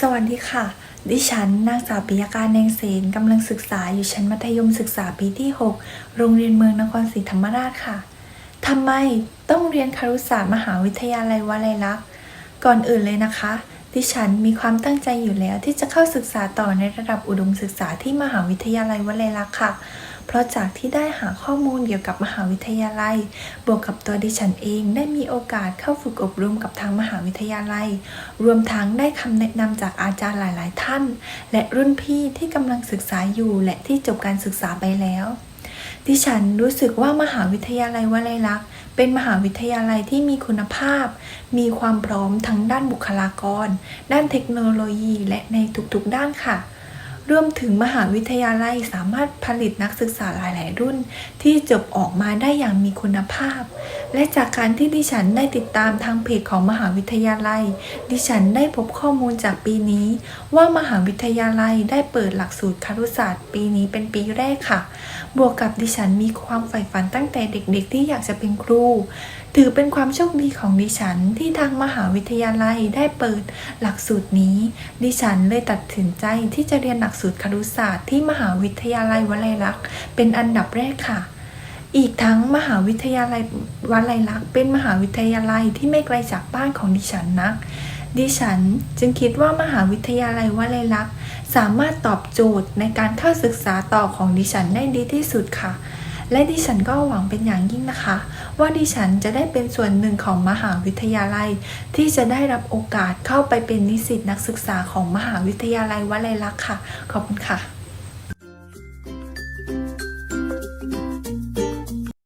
สวัสดีค่ะ ดิฉันนางสาวปิยการแนงเสนกำลังศึกษาอยู่ชั้นมัธยมศึกษาปีที่ 6 โรงเรียนเมืองนครศรีธรรมราชค่ะทำไมต้องเรียนคารุศาสตร์มหาวิทยาลัยวลัยลักษณ์ก่อนอื่นเลยนะคะ ดิฉันมีความตั้งใจอยู่แล้วที่จะเข้าศึกษาต่อในระดับอุดมศึกษาที่มหาวิทยาลัยวลัยลักษณ์ค่ะ ราะจากที่ได้หาข้อมูลเกี่ยวกับมหาวิทยาลัย บวกกับตัวดิฉันเองได้มีโอกาสเข้าฝึกอบรมกับทางมหาวิทยาลัย รวมทั้งได้คำแนะนำจากอาจารย์หลาย ๆ ท่าน และรุ่นพี่ที่กำลังศึกษาอยู่และที่จบการศึกษาไปแล้วดิฉันรู้สึกว่ามหาวิทยาลัยวลัยลักษณ์เป็นมหาวิทยาลัยที่มีคุณภาพ มีความพร้อมทั้งด้านบุคลากร ด้านเทคโนโลยีและในทุกๆด้านค่ะ รวมถึงมหาวิทยาลัยสามารถผลิตนักศึกษาหลาย ๆ รุ่นที่จบออกมาได้อย่างมีคุณภาพ และจากการที่ดิฉันได้ติดตามทางเพจของมหาวิทยาลัย ดิฉันได้พบข้อมูลจากปีนี้ ว่ามหาวิทยาลัยได้เปิดหลักสูตรครุศาสตร์ ปีนี้เป็นปีแรกค่ะ บวกกับดิฉันมีความใฝ่ฝันตั้งแต่เด็กๆ ที่อยากจะเป็นครู ถือเป็นความโชคดีของดิฉันที่ทางมหาวิทยาลัยได้เปิดหลักสูตรนี้ ดิฉันเลยตัดสินใจที่จะเรียนหลักสูตรครุศาสตร์ที่มหาวิทยาลัยวลัยลักษณ์เป็นอันดับแรกค่ะ อีกทั้งมหาวิทยาลัยวลัยลักษณ์เป็นมหาวิทยาลัยที่ไม่ไกลจากบ้านของดิฉันนัก ดิฉันจึงคิดว่ามหาวิทยาลัยวลัยลักษณ์สามารถตอบโจทย์ในการเข้าศึกษาต่อของดิฉันได้ดีที่สุดค่ะ และดิฉันก็หวังเป็นอย่างยิ่งนะคะ ว่าดิฉันจะได้เป็นส่วนหนึ่งของมหาวิทยาลัย ที่จะได้รับโอกาสเข้าไปเป็นนิสิตนักศึกษาของมหาวิทยาลัยวลัยลักษณ์ค่ะ ขอบคุณค่ะ